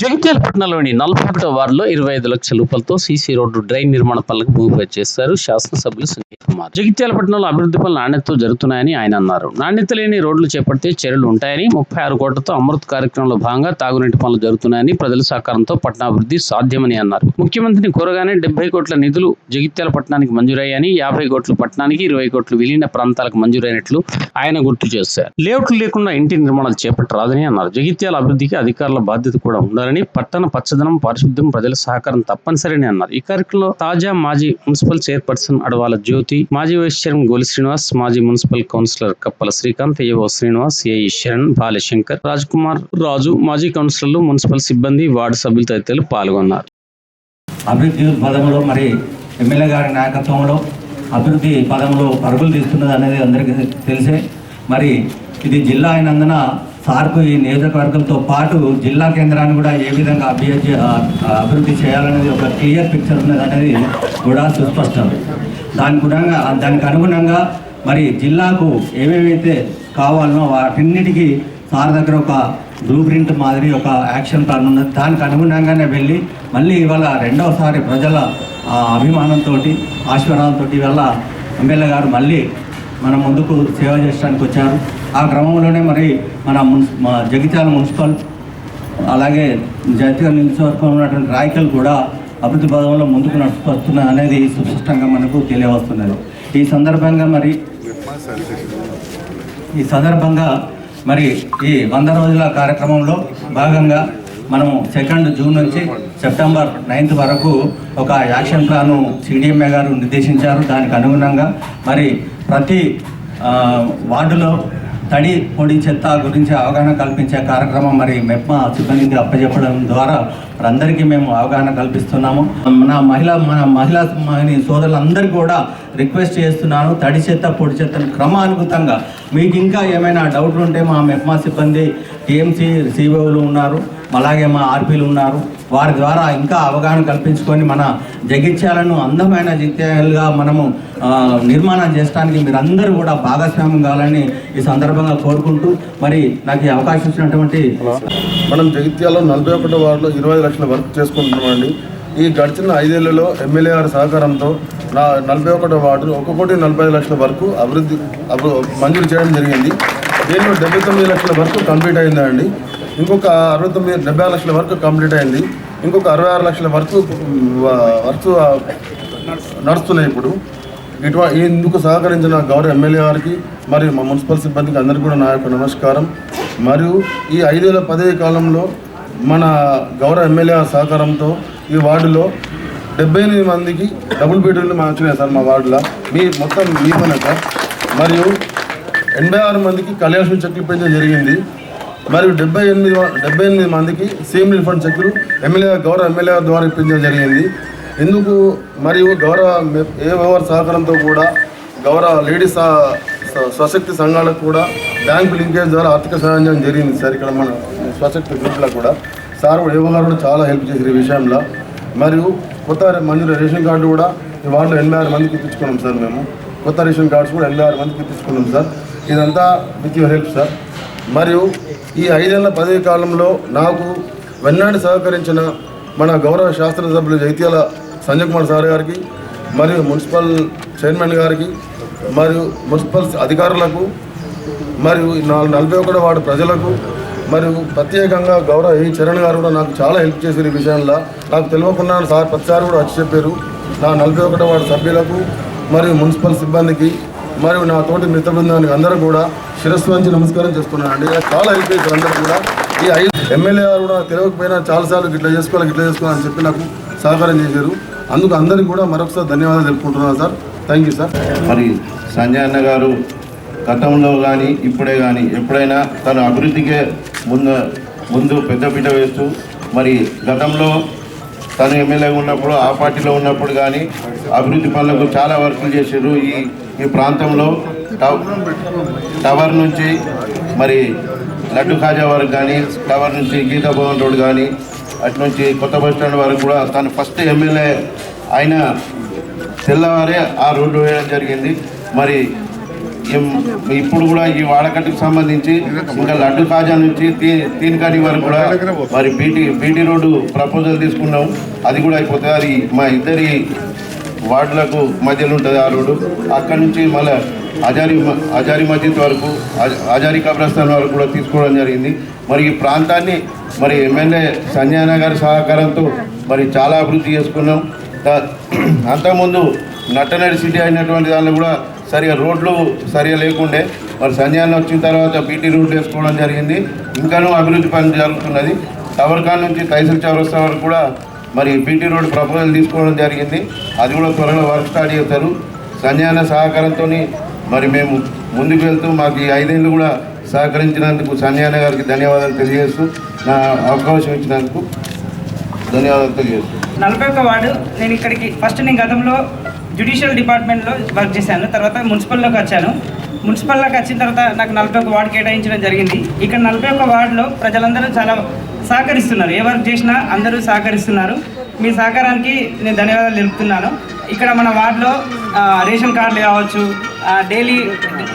జగిత్యాల పట్టణంలోని నలభై ఒకటో వార్డులో ఇరవై ఐదు లక్షల రూపాయలతో సీసీ రోడ్డు డ్రైన్ నిర్మాణ పనులకు భూమి పూజ చేశారు శాసనసభ్యులు సంజయ్ కుమార్. జగిత్యాల పట్టణంలో అభివృద్ధి పనులు నాణ్యతతో జరుగుతున్నాయని ఆయన అన్నారు. నాణ్యత లేని రోడ్లు చేపడితే చర్యలు ఉంటాయని ముప్పై ఆరు కోట్లతో అమృత్ కార్యక్రమంలో భాగంగా తాగునీటి పనులు జరుగుతున్నాయని ప్రజల సహకారంతో పట్టణాభివృద్ధి సాధ్యమని అన్నారు. ముఖ్యమంత్రిని కోరగానే డెబ్బై కోట్ల నిధులు జగిత్యాల పట్టణానికి మంజూరయ్యాయని యాభై కోట్లు పట్టణానికి ఇరవై కోట్లు విలీన ప్రాంతాలకు మంజూరైనట్లు ఆయన గుర్తు చేశారు. లేఅవుట్లు లేకుండా ఇంటి నిర్మాణాలు చేపట్టరాదని అన్నారు. జగిత్యాల అభివృద్ధికి అధికారుల బాధ్యత కూడా ఉండాలని పట్టణ పచ్చదనం పారిశుద్ధ్యం ప్రజల సహకారం తప్పనిసరిని అన్నారు. ఈ కార్యక్రమంలో తాజా మాజీ మున్సిపల్ చైర్పర్సన్ అడవాల జ్యోతి మాజీ వైస్ చైర్మన్ గోలి శ్రీనివాస్ మాజీ మున్సిపల్ కౌన్సిలర్ కప్పల శ్రీకాంత్ ఏవో శ్రీనివాస్ ఏ శరణ్ బాలశంకర్ రాజ్ కుమార్ రాజు మాజీ కౌన్సిలర్లు మున్సిపల్ సిబ్బంది వార్డు సభ్యులు తదితరులు పాల్గొన్నారు. అభివృద్ధి పదంలో మరి ఎమ్మెల్యే గారి నాయకత్వంలో అభివృద్ధి పదంలో పరుగులు తీస్తున్నది అనేది అందరికీ తెలిసే. మరి ఇది జిల్లా అయినందున సార్కు ఈ నియోజకవర్గంతో పాటు జిల్లా కేంద్రాన్ని కూడా ఏ విధంగా అభివృద్ధి అభివృద్ధి చేయాలనేది ఒక క్లియర్ పిక్చర్ ఉన్నది అనేది కూడా సుస్పష్టం. దానికి గుణంగా దానికి అనుగుణంగా మరి జిల్లాకు ఏమేమైతే కావాలనో వాటన్నిటికీ సార్ దగ్గర ఒక బ్లూ ప్రింట్ మాదిరి ఒక యాక్షన్ ప్లాన్ ఉన్నది. దానికి అనుగుణంగానే వెళ్ళి మళ్ళీ ఇవాళ రెండవసారి ప్రజల అభిమానంతో ఆశీర్వాదంతో ఇవాళ ఎమ్మెల్యే గారు మళ్ళీ మన ముందుకు సేవ చేయడానికి వచ్చారు. ఆ క్రమంలోనే మరి మన మున్సి మా జగిత్యాల మున్సిపల్ అలాగే జాతీయ నిలిచివర్గంలో ఉన్నటువంటి రాయకలు కూడా అభివృద్ధి పదంలో ముందుకు నడుచుకొస్తున్నది అనేది సుస్పష్టంగా మనకు తెలియవస్తున్నది. ఈ సందర్భంగా మరి ఈ సందర్భంగా మరి ఈ వంద రోజుల కార్యక్రమంలో భాగంగా మనము సెకండ్ జూన్ నుంచి సెప్టెంబర్ నైన్త్ వరకు ఒక యాక్షన్ ప్లాను సిడిఎంఏ గారు నిర్దేశించారు. దానికి అనుగుణంగా మరి ప్రతి వార్డులో తడి పొడి చెత్త గురించి అవగాహన కల్పించే కార్యక్రమం మరి మెప్మా సిబ్బందికి అప్పచెప్పడం ద్వారా అందరికీ మేము అవగాహన కల్పిస్తున్నాము. నా మహిళ మన మహిళా సోదరులందరికీ కూడా రిక్వెస్ట్ చేస్తున్నాను. తడి చెత్త పొడి చెత్తను క్రమానుగతంగా. మీకు ఇంకా ఏమైనా డౌట్లు ఉంటే మా మెప్మా సిబ్బంది టీఎంసీ సిఓలు ఉన్నారు అలాగే మా ఆర్పీలు ఉన్నారు. వారి ద్వారా ఇంకా అవగాహన కల్పించుకొని మన జగిత్యాలను అందమైన జగిత్యాలుగా మనము నిర్మాణం చేయడానికి మీరందరూ కూడా భాగస్వామ్యం కావాలని ఈ సందర్భంగా కోరుకుంటూ మరి నాకు ఈ అవకాశం ఇచ్చినటువంటి మనం జగిత్యాలలో నలభై ఒకటో వార్డులో ఇరవై లక్షల వర్క్ చేసుకుంటున్నామండి ఈ గడిచిన ఐదేళ్ళలో ఎమ్మెల్యే గారి సహకారంతో నా నలభై ఒకటో వార్డు ఒక కోటి నలభై లక్షల వరకు అభివృద్ధి అభి మంజూరు చేయడం జరిగింది. దీనిలో డెబ్బై తొమ్మిది లక్షల వరకు కంప్లీట్ అయిందండి. ఇంకొక అరవై తొమ్మిది డెబ్బై లక్షల వరకు కంప్లీట్ అయింది. ఇంకొక అరవై ఆరు లక్షల వరకు వర్క్ నడుస్తున్నాయి ఇప్పుడు. ఇటువ ఇందుకు సహకరించిన గౌరవ ఎమ్మెల్యే గారికి మరియు మా మున్సిపల్ సిబ్బందికి అందరికీ కూడా నా యొక్క నమస్కారం. మరియు ఈ ఐదేళ్ళ పదవి కాలంలో మన గౌరవ ఎమ్మెల్యే సహకారంతో ఈ వార్డులో డెబ్బై ఎనిమిది మందికి డబుల్ బెడ్రూమ్లు మార్చినాయి సార్ మా వార్డులో. మీ మొత్తం మీ పనే సార్ మరియు ఎనభై ఆరు మందికి కళ్యాణ చెక్కులు పెంచడం జరిగింది. మరియు డెబ్బై ఎనిమిది డెబ్బై ఎనిమిది మందికి సీఎం రిఫండ్ చెక్కులు ఎమ్మెల్యే గౌరవ ఎమ్మెల్యే ద్వారా ఇప్పించడం జరిగింది. ఎందుకు మరియు గౌరవ ఏ వ్యవహార సహకారంతో కూడా గౌరవ లేడీస్ స్వశక్తి సంఘాలకు కూడా బ్యాంకు లింకేజ్ ద్వారా ఆర్థిక సహాయం జరిగింది సార్ ఇక్కడ మన స్వశక్తి గ్రూప్లో కూడా. సార్ కూడా గారు కూడా చాలా హెల్ప్ చేశారు ఈ విషయంలో. మరియు కొత్త మంజూరు రేషన్ కార్డు కూడా ఈ వార్డులో ఎనభై ఆరు మందికి ఇప్పించుకున్నాం సార్ మేము. కొత్త రేషన్ కార్డ్స్ కూడా ఎనభై ఆరు మందికి ఇప్పించుకున్నాం సార్. ఇదంతా విత్ యువర్ హెల్ప్ సార్. మరియు ఈ ఐదేళ్ళ పదవి కాలంలో నాకు వెన్నాడి సహకరించిన మన గౌరవ శాస్త్ర సభ్యులు జైత్యాల సంజయ్ కుమార్ సార్ గారికి మరియు మున్సిపల్ చైర్మన్ గారికి మరియు మున్సిపల్ అధికారులకు మరియు నాలుగు నలభై ఒకటి వాడు ప్రజలకు మరియు ప్రత్యేకంగా గౌరవ ఏ చరణ్ గారు కూడా నాకు చాలా హెల్ప్ చేశారు ఈ విషయంలో. నాకు తెలియకుండా సార్ ప్రతిసారి కూడా వచ్చి చెప్పారు. నా నలభై ఒకటో వాడు సభ్యులకు మరియు మున్సిపల్ సిబ్బందికి మరియు నా తోటి మిత్ర బృందానికి అందరూ కూడా శిరస్సు నుంచి నమస్కారం చేస్తున్నాను అండి చాలా హెల్ప్ అందరూ కూడా. ఈ ఐదు ఎమ్మెల్యే గారు కూడా తెలియకపోయినా చాలాసార్లు గిట్లా చేసుకోవాలి గిట్లా చేసుకోవాలని చెప్పి నాకు సహకారం చేశారు. అందుకు అందరికీ కూడా మరొకసారి ధన్యవాదాలు తెలుపుకుంటున్నాను సార్. థ్యాంక్ యూ సార్ మరి సంజయ్ అన్న గారు గతంలో కానీ ఇప్పుడే కానీ ఎప్పుడైనా తన అభివృద్ధికే ముందు ముందు పెద్దపీట వేస్తూ మరి గతంలో తను ఎమ్మెల్యేగా ఉన్నప్పుడు ఆ పార్టీలో ఉన్నప్పుడు కానీ అభివృద్ధి పనులకు చాలా వర్కులు చేశారు. ఈ ఈ ప్రాంతంలో టవర్ నుంచి మరి లడ్డు ఖాజా వరకు కానీ టవర్ నుంచి గీతా భవన్ రోడ్ కానీ అటు నుంచి కొత్త బస్ స్టాండ్ వరకు కూడా తను ఫస్ట్ ఎమ్మెల్యే అయిన తెల్లవారే ఆ రోడ్డు వేయడం జరిగింది. మరి ఇప్పుడు కూడా ఈ వాడకట్టుకు సంబంధించి ఇంకా లడ్డు కాజా నుంచి తీ తీనికాని వరకు కూడా మరి బీటీ బీటీ రోడ్డు ప్రపోజల్ తీసుకున్నాం. అది కూడా అయిపోతుంది అది మా ఇద్దరి వార్డులకు మధ్యలో ఉంటుంది ఆ రోడ్డు. అక్కడి నుంచి మళ్ళీ అజారి అజారి మస్జిద్ వరకు అజారి కబ్రస్థాన్ వరకు కూడా తీసుకోవడం జరిగింది. మరి ఈ ప్రాంతాన్ని మరి ఎమ్మెల్యే సంజయన గారి సహకారంతో మరి చాలా అభివృద్ధి చేసుకున్నాం. అంతకుముందు నట్టనడి సిటీ అయినటువంటి దానిలో కూడా సరిగా రోడ్లు సరిగా లేకుండే. మరి సంజయన వచ్చిన తర్వాత బీటీ రోడ్లు వేసుకోవడం జరిగింది. ఇంకానూ అభివృద్ధి పని జరుగుతున్నది. టవర్ఖాన్ నుంచి తైసల్ చౌరస్తా వరకు కూడా మరి బీటీ రోడ్ ప్రపోజల్ తీసుకోవడం జరిగింది. అది కూడా త్వరలో వర్క్ స్టార్ట్ చేస్తారు. సంజాన సహకారంతో మరి మేము ముందుకు వెళ్తూ మాకు ఈ ఐదేళ్ళు కూడా సహకరించినందుకు సంజయన గారికి ధన్యవాదాలు తెలియజేస్తూ నా అవకాశం ఇచ్చినందుకు ధన్యవాదాలు తెలియజేస్తూ. నలభై ఒక్క వార్డు నేను ఇక్కడికి ఫస్ట్ నేను గతంలో జ్యుడిషియల్ డిపార్ట్మెంట్లో వర్క్ చేశాను. తర్వాత మున్సిపల్లోకి వచ్చాను. మున్సిపల్లోకి వచ్చిన తర్వాత నాకు నలభై ఒక్క వార్డు కేటాయించడం జరిగింది. ఇక్కడ నలభై ఒక్క వార్డులో ప్రజలందరూ చాలా సహకరిస్తున్నారు. ఏ వర్క్ చేసినా అందరూ సహకరిస్తున్నారు. మీ సహకారానికి నేను ధన్యవాదాలు తెలుపుతున్నాను. ఇక్కడ మన వార్డులో రేషన్ కార్డులు కావచ్చు డైలీ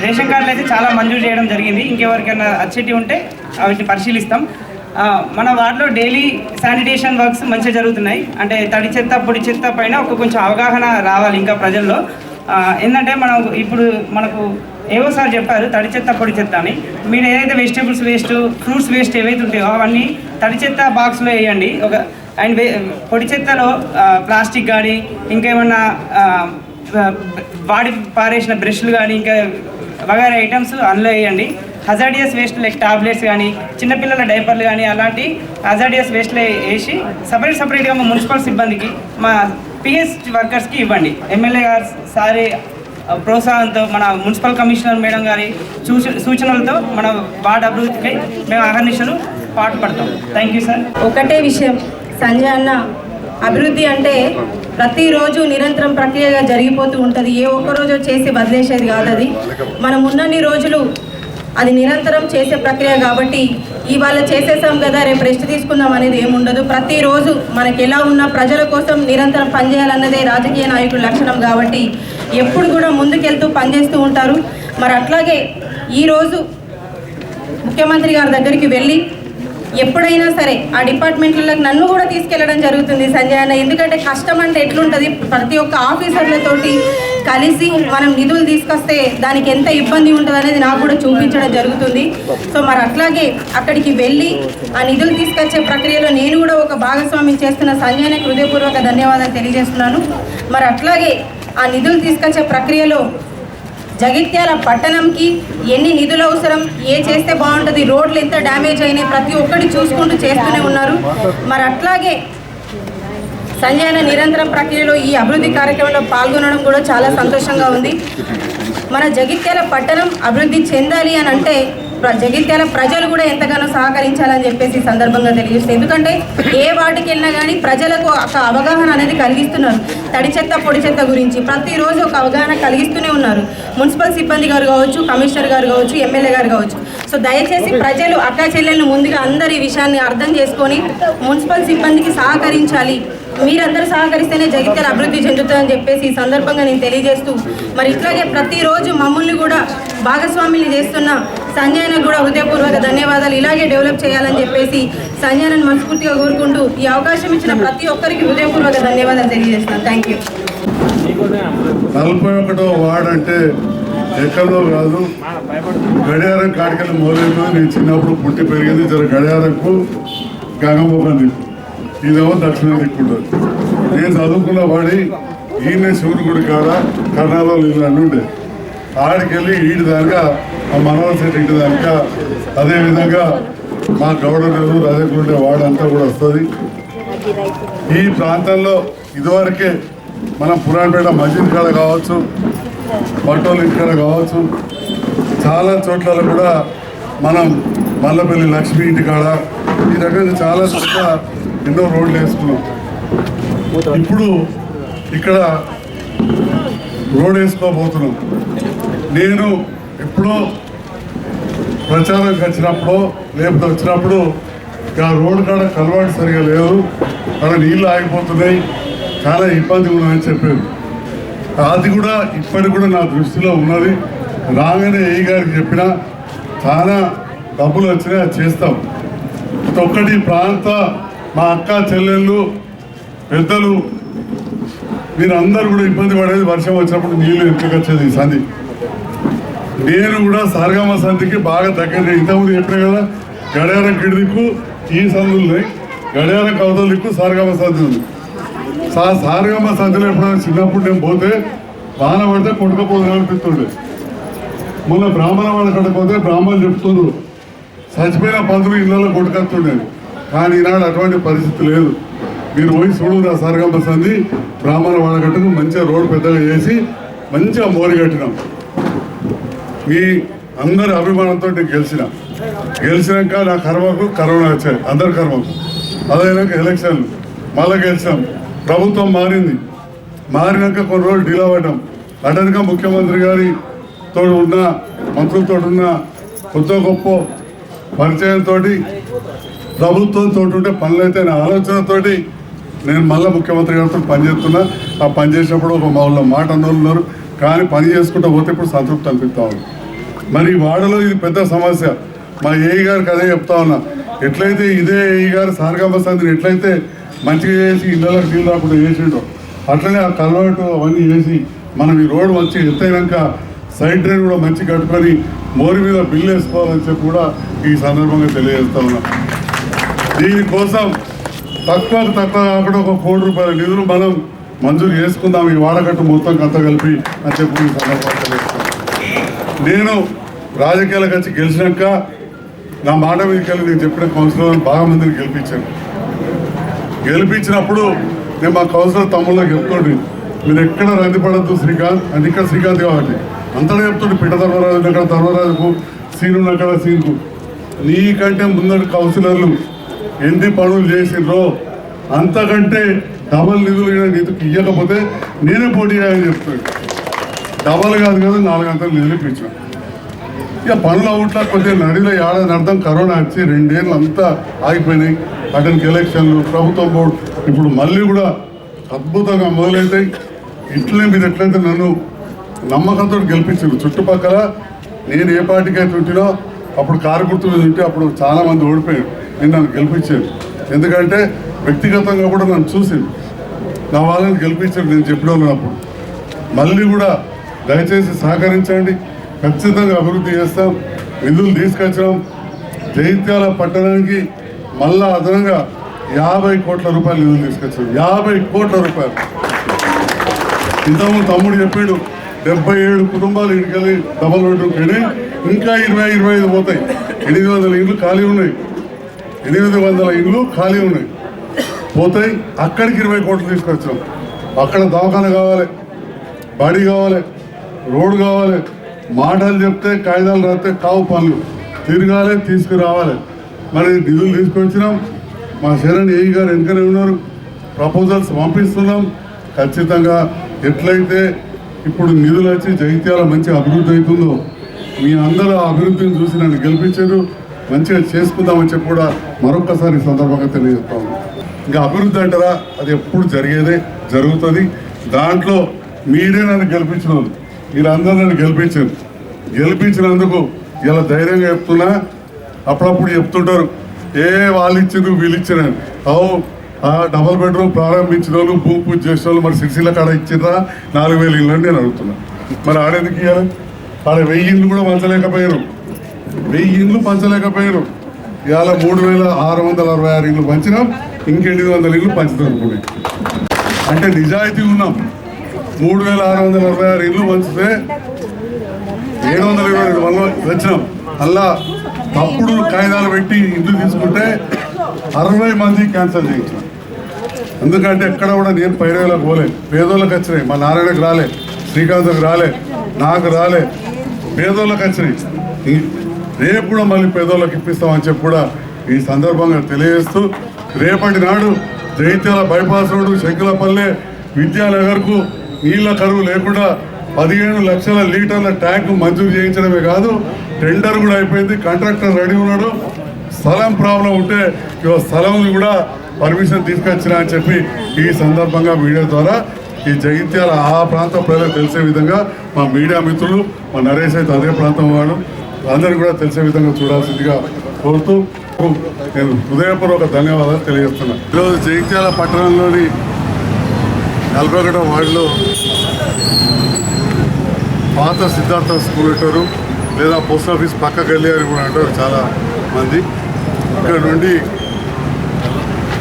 రేషన్ కార్డులు అయితే చాలా మంజూరు చేయడం జరిగింది. ఇంకెవరికైనా వచ్చేటి ఉంటే వాటిని పరిశీలిస్తాం. మన వార్డులో డైలీ శానిటేషన్ వర్క్స్ మంచిగా జరుగుతున్నాయి. అంటే తడి చెత్త పొడి చెత్త పైన ఒక కొంచెం అవగాహన రావాలి ఇంకా ప్రజల్లో. ఏంటంటే మనం ఇప్పుడు మనకు ఏవో సార్ చెప్పారు తడి చెత్త పొడి చెత్త అని. మీరు ఏదైతే వెజిటేబుల్స్ వేస్ట్ ఫ్రూట్స్ వేస్ట్ ఏవైతే ఉంటాయో అవన్నీ తడి చెత్త బాక్స్లో వేయండి. ఒక అండ్ వే పొడి చెత్తలో ప్లాస్టిక్ కానీ ఇంకేమన్నా బాడీ వాడి పారేసిన బ్రష్లు కానీ ఇంకా వగైరా ఐటమ్స్ అందులో వేయండి. హజాడియస్ వేస్ట్ లైక్ టాబ్లెట్స్ కానీ చిన్నపిల్లల డైపర్లు కానీ అలాంటి హజాడియస్ వేస్ట్లో వేసి సపరేట్ సపరేట్గా మా మున్సిపల్ సిబ్బందికి మా పిఎస్ వర్కర్స్కి ఇవ్వండి. ఎమ్మెల్యే గారు సారీ ప్రోత్సాహంతో మన మున్సిపల్ కమిషనర్ మేడం గారి సూచనలతో మన వార్డు అభివృద్ధిపై మేము అహర్నిశలు పాటుపడతాం. థ్యాంక్ యూ సార్ ఒకటే విషయం సంజయ్ అన్న అభివృద్ధి అంటే ప్రతిరోజు నిరంతరం ప్రక్రియగా జరిగిపోతూ ఉంటుంది. ఏ ఒక్క రోజు చేసి వదిలేసేది కాదు అది. మనం ఉన్నన్ని రోజులు అది నిరంతరం చేసే ప్రక్రియ కాబట్టి ఇవాళ చేసేసాం కదా రేపు రెస్ట్ తీసుకుందాం అనేది ఏముండదు. ప్రతిరోజు మనకి ఎలా ఉన్నా ప్రజల కోసం నిరంతరం పనిచేయాలన్నదే రాజకీయ నాయకుల లక్షణం కాబట్టి ఎప్పుడు కూడా ముందుకెళ్తూ పనిచేస్తూ ఉంటారు. మరి అట్లాగే ఈరోజు ముఖ్యమంత్రి గారి దగ్గరికి వెళ్ళి ఎప్పుడైనా సరే ఆ డిపార్ట్మెంట్లకు నన్ను కూడా తీసుకెళ్ళడం జరుగుతుంది సంజయ్ అన్న. ఎందుకంటే కష్టం అంటే ఎట్లుంటుంది? ప్రతి ఒక్క ఆఫీసర్లతోటి కలిసి మనం నిధులు తీసుకొస్తే దానికి ఎంత ఇబ్బంది ఉంటుంది అనేది నాకు కూడా చూపించడం జరుగుతుంది. సో మరి అట్లాగే అక్కడికి వెళ్ళి ఆ నిధులు తీసుకొచ్చే ప్రక్రియలో నేను కూడా ఒక భాగస్వామ్యం చేస్తున్న సంజయ్కి హృదయపూర్వక ధన్యవాదాలు తెలియజేస్తున్నాను. మరి అట్లాగే ఆ నిధులు తీసుకొచ్చే ప్రక్రియలో జగిత్యాల పట్టణంకి ఎన్ని నిధులు అవసరం ఏ చేస్తే బాగుంటుంది రోడ్లు ఎంత డ్యామేజ్ అయినాయి ప్రతి ఒక్కటి చూసుకుంటూ చేస్తూనే ఉన్నారు. మరి అట్లాగే సంజయన నిరంతరం ప్రక్రియలో ఈ అభివృద్ధి కార్యక్రమంలో పాల్గొనడం కూడా చాలా సంతోషంగా ఉంది. మన జగిత్యాల పట్టణం అభివృద్ధి చెందాలి అని అంటే జగిత్యాల ప్రజలు కూడా ఎంతగానో సహకరించాలని చెప్పేసి ఈ సందర్భంగా తెలియజేస్తుంది. ఎందుకంటే ఏ వాటికి వెళ్ళినా కానీ ప్రజలకు ఒక అవగాహన అనేది కలిగిస్తున్నారు. తడి చెత్త పొడి చెత్త గురించి ప్రతిరోజు ఒక అవగాహన కలిగిస్తూనే ఉన్నారు. మున్సిపల్ సిబ్బంది గారు కావచ్చు కమిషనర్ గారు కావచ్చు ఎమ్మెల్యే గారు కావచ్చు. సో దయచేసి ప్రజలు అక్క చెల్లెలను ముందుగా అందరు ఈ విషయాన్ని అర్థం చేసుకొని మున్సిపల్ సిబ్బందికి సహకరించాలి. మీరందరూ సహకరిస్తేనే జగిత్యాల అభివృద్ధి చెందుతుందని చెప్పేసి ఈ సందర్భంగా నేను తెలియజేస్తూ మరి ఇట్లాగే ప్రతిరోజు మమ్మల్ని కూడా భాగస్వాములు చేస్తున్న సంజయనకు కూడా హృదయపూర్వక ధన్యవాదాలు. ఇలాగే డెవలప్ చేయాలని చెప్పేసి సంజయనను మనస్ఫూర్తిగా కోరుకుంటూ ఈ అవకాశం ఇచ్చిన ప్రతి ఒక్కరికి హృదయపూర్వక ధన్యవాదాలు తెలియజేస్తున్నాను. థ్యాంక్ యూ నలభై ఒకటో అంటే ఎక్కడో కాదు. గడియారం కాడికెళ్ళి మొదలైందో నేను చిన్నప్పుడు పుట్టి పెరిగింది జర గడియారంకు గంగమ్మకం ఇదేమో దక్షిణ దిక్కుంటుంది. నేను చదువుకున్న వాడి ఈయన శివుని గుడి కాడ కర్ణాలో ఇల్లు ఉండే. ఆడికెళ్ళి ఈడి దాకా ఆ మనోహర్ శెట్టి ఇంటి దాకా అదేవిధంగా మా గౌడనలు రజకుండే వాడంతా కూడా వస్తుంది. ఈ ప్రాంతంలో ఇదివరకే మనం పురాణపేట మస్జిద్ కాడ కావచ్చు బట్టోలు ఇంటికాడ కావచ్చు చాలా చోట్ల కూడా మనం మల్లపల్లి లక్ష్మి ఇంటి కాడ ఈ రకంగా చాలా చోట్ల ఎన్నో రోడ్లు వేసుకున్నాం ఇప్పుడు ఇక్కడ రోడ్ వేసుకోబోతున్నాం. నేను ఎప్పుడో ప్రచారంకి వచ్చినప్పుడు లేకపోతే వచ్చినప్పుడు ఆ రోడ్డు కాడ కలవాటు సరిగా లేదు. అక్కడ నీళ్ళు ఆగిపోతున్నాయి. చాలా ఇబ్బంది ఉన్నదని చెప్పారు. అది కూడా ఇప్పటికి కూడా నా దృష్టిలో ఉన్నది. రాగానే ఏ గారికి చెప్పినా చాలా డబ్బులు వచ్చినా అది చేస్తాం. ప్రతి ఒక్కటి ప్రాంత మా అక్క చెల్లెళ్ళు పెద్దలు మీరందరూ కూడా ఇబ్బంది పడేది వర్షం వచ్చినప్పుడు నీళ్ళు ఎక్కకొచ్చేది ఈ సంధి? నేను కూడా సారగామ సంధికి బాగా దగ్గర ఇంతకుముందు చెప్పిన కదా గడియారం కిడిదిక్కు ఈ సంధులు ఉన్నాయి. గడియారం కవతల దిక్కు సారగామ సంధి ఉంది. సా సారగామ సంధిలో ఎప్పుడైనా చిన్నప్పుడు నేను పోతే వాన పడితే కొట్టుకపోతుంది అనిపిస్తుండే. మొన్న బ్రాహ్మణ వాళ్ళ కట్టకపోతే పోతే బ్రాహ్మణులు చెప్తున్నారు చచ్చిపోయిన పంతులు ఇళ్ళలో కొట్టుకొస్తుండేది. కానీ ఈనాడు అటువంటి పరిస్థితి లేదు. మీరు పోయి చూడు ఆ సారగంప సంధి బ్రాహ్మణ వాడగట్టుకు మంచిగా రోడ్డు పెద్దగా చేసి మంచిగా మోరిగట్టినాం మీ అందరి అభిమానంతో నేను గెలిచిన. గెలిచినాక నా కర్మకు కరోనా వచ్చాయి. అందరి కర్మకు. అదైనాక ఎలక్షన్లు మళ్ళీ గెలిచినాం. ప్రభుత్వం మారింది. మారినాక కొన్ని రోజులు డిలా అవ్వడం అటనుక ముఖ్యమంత్రి గారితో ఉన్న మంత్రులతో ఉన్న కొత్త గొప్ప పరిచయంతో ప్రభుత్వంతో ఉంటే పనులు అయితే నా ఆలోచనతో నేను మళ్ళీ ముఖ్యమంత్రి గారితో పనిచేస్తున్నా. ఆ పని చేసినప్పుడు ఒక మా ఊళ్ళో మాట అన్నోళ్ళు ఉన్నారు కానీ పని చేసుకుంటూ పోతే ఇప్పుడు సంతృప్తి అనిపిస్తా ఉంది. మరి వాడలో ఇది పెద్ద సమస్య. మా ఏఈ గారికి అదే చెప్తా ఉన్నా. ఎట్లయితే ఇదే ఏఈ గారు సారగామ సంధిని ఎట్లయితే మంచిగా చేసి ఇళ్ళకి నీళ్ళు రాకుండా చేసిండో అట్లనే ఆ కల్వర్టు అవన్నీ చేసి మనం ఈ రోడ్డు వచ్చి ఎత్తైనాక సైడ్ డ్రైన్ కూడా మంచి కట్టుకొని మోరి మీద బిల్లు వేసుకోవాలని చెప్పి కూడా ఈ సందర్భంగా తెలియజేస్తా ఉన్నా. దీనికోసం తక్కువ తక్కువ కాకుండా ఒక కోటి రూపాయల నిధులు మనం మంజూరు చేసుకుందాం. ఈ వాడకట్టు మొత్తం కంత కలిపి అని చెప్పి ఈ సందర్భంగా తెలియజేస్తాను నేను రాజకీయాలకు వచ్చి గెలిచినాక నా మాట మీదకి వెళ్ళి నేను చెప్పిన కౌన్సిలర్ బాగా మందిని గెలిపించాను. గెలిపించినప్పుడు నేను మా కౌన్సిలర్ తమ్ముళ్ళకి చెప్తుండే మీరు ఎక్కడ రంది పడద్దు శ్రీకాంత్ అది ఇక్కడ శ్రీకాంత్ కాబట్టి. అంతలో చెప్తుండే పిట్ట ధర్మరాజు అక్కడ ధర్మరాజుకు సీను అక్కడ సీన్కు నీకంటే ముందటి కౌన్సిలర్లు ఎన్ని పనులు చేసిండ్రో అంతకంటే డబల్ నిధులు నీకు ఇవ్వకపోతే నేనే పోటీ చేయాలని చెప్తాను డబల్ కాదు కదా నాలుగు నిధులు ఇప్పించాను. ఇక పనులు అవుట్లా కొద్దిగా నడిలో ఏడాది అర్థం కరోనా వచ్చి రెండేళ్ళు అంతా ఆగిపోయినాయి. అతనికి ఎలక్షన్లు ప్రభుత్వం బోర్డు. ఇప్పుడు మళ్ళీ కూడా అద్భుతంగా మొదలవుతాయి ఇట్లనే మీరు ఎట్లయితే నన్ను నమ్మకంతో గెలిపించారు చుట్టుపక్కల నేను ఏ పార్టీకి అయితే ఉంటున్నా అప్పుడు కారు గుర్తు మీద ఉంటే అప్పుడు చాలామంది ఓడిపోయారు. నేను నన్ను గెలిపించాను ఎందుకంటే వ్యక్తిగతంగా కూడా నన్ను చూసింది. నా వాళ్ళని గెలిపించారు నేను చెప్పడం అప్పుడు. మళ్ళీ కూడా దయచేసి సహకరించండి. ఖచ్చితంగా అభివృద్ధి చేస్తాం. నిధులు తీసుకొచ్చాం జైత్యాల పట్టణానికి మళ్ళా అదనంగా యాభై కోట్ల రూపాయలు నిధులు తీసుకొచ్చాం యాభై కోట్ల రూపాయలు. ఇంతకుముందు తమ్ముడు చెప్పాడు డెబ్బై ఏడు కుటుంబాలు ఇటుకెళ్ళి డబల్ బెడ్రూమ్ కానీ ఇంకా ఇరవై ఇరవై ఐదు పోతాయి. ఎనిమిది వందల ఇండ్లు ఖాళీ ఉన్నాయి. ఎనిమిది వందల ఇండ్లు ఖాళీ ఉన్నాయి. పోతాయి. అక్కడికి ఇరవై కోట్లు తీసుకొచ్చాం. అక్కడ దవాఖాన కావాలి బడి కావాలి రోడ్డు కావాలి. మాటలు చెప్తే కాగితాలు రాస్తే కావు పనులు. తిరగాలి తీసుకురావాలి. మరి నిధులు తీసుకొచ్చినాం. మా శరణ్ ఏఈ గారు వెనుకనే ఉన్నారు. ప్రపోజల్స్ పంపిస్తున్నాం. ఖచ్చితంగా ఎట్లయితే ఇప్పుడు నిధులు వచ్చి జగిత్యాల మంచి అభివృద్ధి అవుతుందో మీ అందరూ అభివృద్ధిని చూసి నన్ను గెలిపించారు. మంచిగా చేసుకుందామని చెప్పి కూడా మరొక్కసారి సందర్భంగా తెలియజేస్తా ఇంకా అభివృద్ధి అంటారా? అది ఎప్పుడు జరిగేదే జరుగుతుంది. దాంట్లో మీరే నన్ను గెలిపించిన వాళ్ళు మీరందరూ నన్ను గెలిపించారు. గెలిపించినందుకు ఇలా ధైర్యంగా చెప్తున్నా అప్పుడప్పుడు చెప్తుంటారు ఏ వాళ్ళు ఇచ్చారు వీళ్ళు ఇచ్చారు అవు డబల్ బెడ్రూమ్ ప్రారంభించిన వాళ్ళు భూ పూజ చేసిన వాళ్ళు మరి సిరిసిల్ల కాడ ఇచ్చిర్రా? నాలుగు వేలు ఇల్లు అని నేను అడుగుతున్నా. మరి ఆడేందుకు ఇవ్వాలి ఆడ వెయ్యి ఇల్లు కూడా పంచలేకపోయారు వెయ్యి ఇండ్లు పంచలేకపోయారు ఇవాళ మూడు వేల ఆరు వందల అరవై ఆరు ఇండ్లు పంచినాం ఇంకెనిమిది వందల ఇండ్లు పంచుతాం అంటే నిజాయితీ ఉన్నాం. మూడు వేల ఆరు వందల అరవై ఆరు ఇండ్లు పంచితే ఏడు వందల ఇరవై రెండు వందలు వచ్చినాం. అలా తప్పుడు కాగితాలు పెట్టి ఇండ్లు తీసుకుంటే అరవై మంది క్యాన్సిల్ చేయించాం ఎందుకంటే ఎక్కడ కూడా నేను పైరేళ్ళకి పోలే. పేదోళ్ళకి వచ్చినాయి. మా నారాయణకు రాలే. శ్రీకాంత్కి రాలే. నాకు రాలే. పేదోళ్ళకి వచ్చినాయి. రేపు కూడా మళ్ళీ పేదోళ్ళకి ఇప్పిస్తామని చెప్పి కూడా ఈ సందర్భంగా తెలియజేస్తూ రేపటి నాడు జైత్యాల బైపాస్ రోడ్డు శంకులపల్లె విద్యానగర్కు నీళ్ళ కరువు లేకుండా పదిహేను లక్షల లీటర్ల ట్యాంక్ మంజూరు చేయించడమే కాదు టెండర్ కూడా అయిపోయింది. కాంట్రాక్టర్ రెడీ ఉన్నాడు. స్థలం ప్రాబ్లం ఉంటే ఇవాళ స్థలం కూడా పర్మిషన్ తీసుకొచ్చిన అని చెప్పి ఈ సందర్భంగా మీడియా ద్వారా ఈ జగిత్యాల ఆ ప్రాంత ప్రజలకు తెలిసే విధంగా మా మీడియా మిత్రులు మా నరేష్ అయితే అదే ప్రాంతం వాడు అందరికీ కూడా తెలిసే విధంగా చూడాల్సిందిగా కోరుతూ నేను హృదయపూర్వక ధన్యవాదాలు తెలియజేస్తున్నాను ఈరోజు జగిత్యాల పట్టణంలోని నలభై ఒకటో వార్డులో పాత సిద్ధార్థ స్కూల్ అంటారు లేదా పోస్ట్ ఆఫీస్ పక్కకి వెళ్ళి అని కూడా అంటారు చాలా మంది. ఇక్కడ నుండి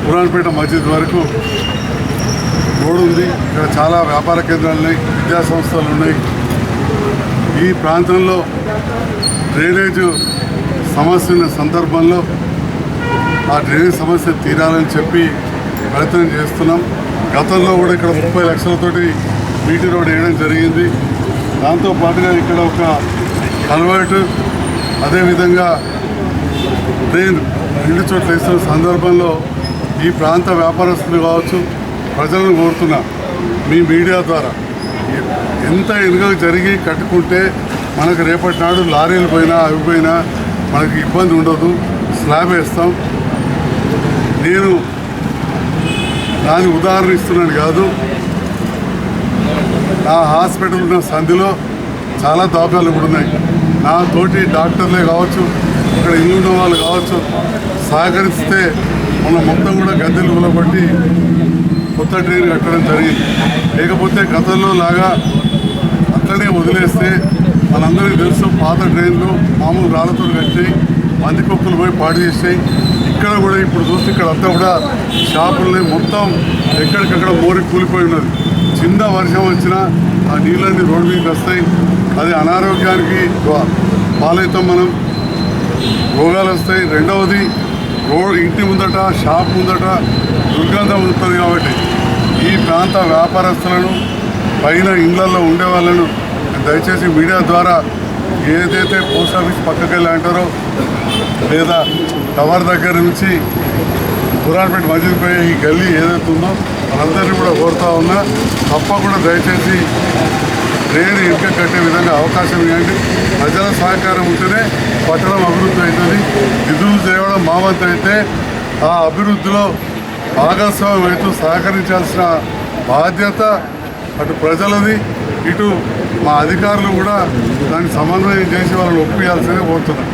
పురాణపేట మస్జిద్ వరకు రోడ్ ఉంది. ఇక్కడ చాలా వ్యాపార కేంద్రాలు ఉన్నాయి విద్యా సంస్థలు ఉన్నాయి. ఈ ప్రాంతంలో డ్రైనేజ్ సమస్య ఉన్న సందర్భంలో ఆ డ్రైనేజ్ సమస్య తీరాలని చెప్పి ప్రయత్నం చేస్తున్నాం. గతంలో కూడా ఇక్కడ ముప్పై లక్షలతోటి బీటీ రోడ్ వేయడం జరిగింది. దాంతో పాటుగా ఇక్కడ ఒక కన్వర్ట్ అదేవిధంగా ట్రైన్ రెండు చోట్ల వేస్తున్న సందర్భంలో ఈ ప్రాంత వ్యాపారస్తులు కావచ్చు ప్రజలను కోరుతున్నా మీ మీడియా ద్వారా ఎంత ఎనుక జరిగి కట్టుకుంటే మనకు రేపటి నాడు లారీలు పోయినా అవి పోయినా మనకి ఇబ్బంది ఉండదు స్లాబ్ వేస్తాం. నేను దాని ఉదాహరణ ఇస్తున్నాను కాదు. నా హాస్పిటల్ ఉన్న సంధిలో చాలా దాఖలు కూడా ఉన్నాయి. నా తోటి డాక్టర్లే కావచ్చు ఇక్కడ ఇల్లు ఉన్న వాళ్ళు కావచ్చు సహకరిస్తే మన మొత్తం కూడా గద్దెలు కూలబట్టి కొత్త ట్రైన్ కట్టడం జరిగింది. లేకపోతే గతంలో లాగా అక్కడే వదిలేస్తే మనందరికీ తెలుసు పాత ట్రైన్లు మామూలు రాళ్ళతో కట్టి మంది కుక్కలు పోయి పాడు చేసాయి. ఇక్కడ కూడా ఇప్పుడు చూస్తే ఇక్కడ అంతా కూడా షాపుల్ని మొత్తం ఎక్కడికక్కడ మోరి కూలిపోయి ఉన్నది. చిన్న వర్షం వచ్చినా ఆ నీళ్ళన్నీ రోడ్డు మీదకి వస్తాయి. అది అనారోగ్యానికి వా- పాలవుతాం మనం. రోగాలు వస్తాయి. రెండవది రోడ్ ఇంటి ముందట షాప్ ముందట దుర్గంధం ఉంటుంది కాబట్టి ఈ ప్రాంత వ్యాపారస్తులను పైన ఇండ్లలో ఉండే వాళ్ళను దయచేసి మీడియా ద్వారా ఏదైతే పోస్ట్ ఆఫీస్ పక్కకి వెళ్ళి అంటారో లేదా టవర్ దగ్గర నుంచి పురాణపేట మస్జిద్ పోయే ఈ గల్లీ ఏదైతే ఉందో వాళ్ళందరినీ కూడా కోరుతా ఉన్నా తప్పకుండా దయచేసి ట్రైన్ ఇంకా కట్టే విధంగా అవకాశం ఇవ్వండి ప్రజల సహకారం ఉంటేనే పట్టణం అభివృద్ధి అవుతుంది. నిధులు తేవడం మా వంతు అయితే ఆ అభివృద్ధిలో భాగస్వామ్యం అయితే సహకరించాల్సిన బాధ్యత అటు ప్రజలది. ఇటు మా అధికారులు కూడా దాన్ని సమన్వయం చేసి వాళ్ళని ఒప్పించాల్సిందే కోరుతున్నాం.